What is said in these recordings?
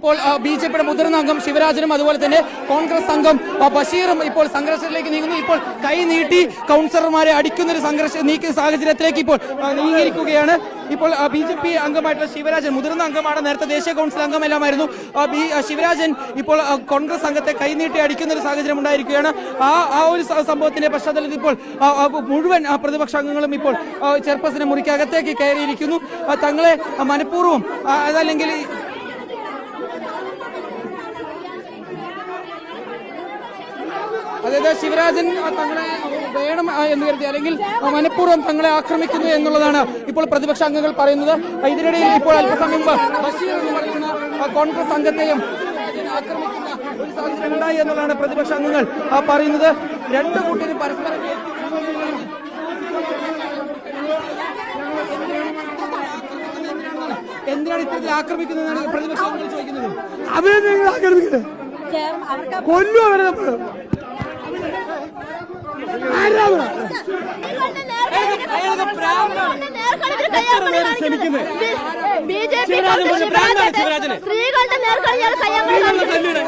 ഇപ്പോൾ B J പിയുടെ മുതിർന്ന അംഗം ശിവരാജനും അതുപോലെ തന്നെ കോൺഗ്രസ് അംഗം ബഷീറും ഇപ്പോൾ സംഘർഷത്തിലേക്ക് നീങ്ങുന്നു. ഇപ്പോൾ കൈ നീട്ടി കൗൺസിലർമാരെ അടിക്കുന്ന ഒരു സംഘർഷ നീക്കുന്ന സാഹചര്യത്തിലേക്ക് ഇപ്പോൾ നീങ്ങിയിരിക്കുകയാണ്. ഇപ്പോൾ ബി ജെ പി അംഗമായിട്ടുള്ള ശിവരാജൻ മുതിർന്ന അംഗമാണ്. നേരത്തെ ദേശീയ കൗൺസിൽ അംഗമെല്ലാമായിരുന്നു. ശിവരാജൻ ഇപ്പോൾ കോൺഗ്രസ് അംഗത്തെ കൈനീട്ടി അടിക്കുന്ന ഒരു സാഹചര്യം ഉണ്ടായിരിക്കുകയാണ്. ആ ആ ഒരു സംഭവത്തിന്റെ പശ്ചാത്തലത്തിൽ ഇപ്പോൾ മുഴുവൻ പ്രതിപക്ഷ അംഗങ്ങളും ഇപ്പോൾ ആ, ചെയർപേഴ്സന്റെ മുറിക്കകത്തേക്ക് കയറിയിരിക്കുന്നു. തങ്ങളെ മനഃപൂർവം അതല്ലെങ്കിൽ അതായത് ശിവരാജൻ തങ്ങളെ വേണം എന്ന് കരുതി അല്ലെങ്കിൽ മനഃപൂർവം തങ്ങളെ ആക്രമിക്കുന്നു എന്നുള്ളതാണ് ഇപ്പോൾ പ്രതിപക്ഷ അംഗങ്ങൾ പറയുന്നത്. ഇതിനിടയിൽ ഇപ്പോൾ അല്പസമയം മുമ്പ് ബഷീർ എന്ന് പറയുന്ന ആ, കോൺഗ്രസ് അംഗത്തെയും ആക്രമിക്കുന്ന ഒരു സാഹചര്യം ഉണ്ടായി എന്നുള്ളതാണ് പ്രതിപക്ഷ അംഗങ്ങൾ ആ, പറയുന്നത്. രണ്ടു കൂട്ടരും പരസ്പരം എന്തിനാണ് ഇത്തരത്തിൽ ആക്രമിക്കുന്നതെന്നാണ് പ്രതിപക്ഷ അംഗങ്ങൾ ചോദിക്കുന്നത്? അവരെ നിങ്ങൾ ആക്രമിക്കുന്നത്? കൊല്ലും അവരെ നമ്മൾ ആരാ അവർ? സ്ത്രീകളുടെ നേർക്കളി കയ്യങ്ങൾ ഇവിടെയുള്ള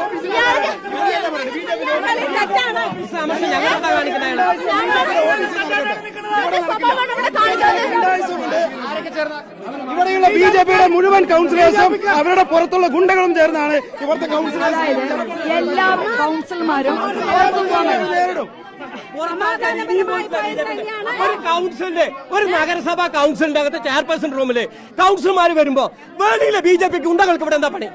ബി ജെ പിയുടെ മുഴുവൻ കൗൺസിലേഴ്സും അവരുടെ പുറത്തുള്ള ഗുണ്ടകളും ചേർന്നാണ് ഇവിടുത്തെ കൗൺസിലേഴ്സ്. എല്ലാ കൗൺസിലർമാരും നേരിടും. ഒരു കൗൺസിലിന്റെ ഒരു നഗരസഭാ കൗൺസിലിന്റെ അകത്ത് ചെയർപേഴ്സൺ റൂമിൽ കൗൺസിലർമാർ വരുമ്പോ വേണ്ടിയില്ല ബി ജെ പിക്ക് ഉണ്ടകൾക്ക് ഇവിടെ എന്താ പണി?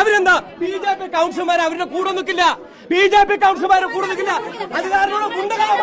അവരെന്താ? ബി ജെ പി കൗൺസിലർമാർ അവരുടെ കൂടെ നിൽക്കില്ല. ബി ജെ പി കൗൺസിലർമാരെ കൂടെ നിൽക്കില്ല. കാരണം ഗുണ്ടകളെ